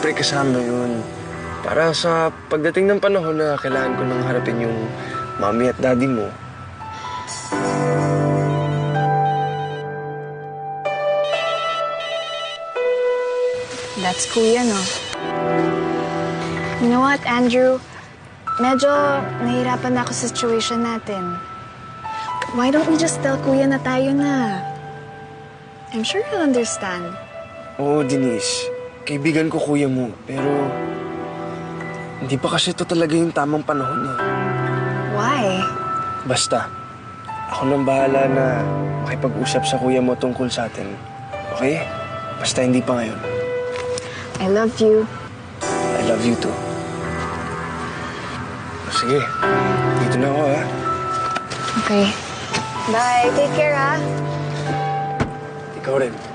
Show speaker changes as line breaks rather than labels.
syempre kasama yun. Para sa pagdating ng panahon na kailangan ko nang harapin yung mami at daddy mo,
That's kuya, no? You know what, Andrew? Medyo nahihirapan na ako sa situation natin. Why don't we just tell kuya na tayo na? I'm sure he'll understand.
Oo, Denise. Kaibigan ko kuya mo, pero... Hindi pa kasi ito talaga yung tamang panahon eh.
Why?
Basta, ako nang bahala na makipag-usap sa kuya mo tungkol sa atin. Okay? Basta hindi pa ngayon.
I love you.
I love you too. Sige, dito na ako ha.
Okay. Bye. Take care, ha?
Ikaw rin.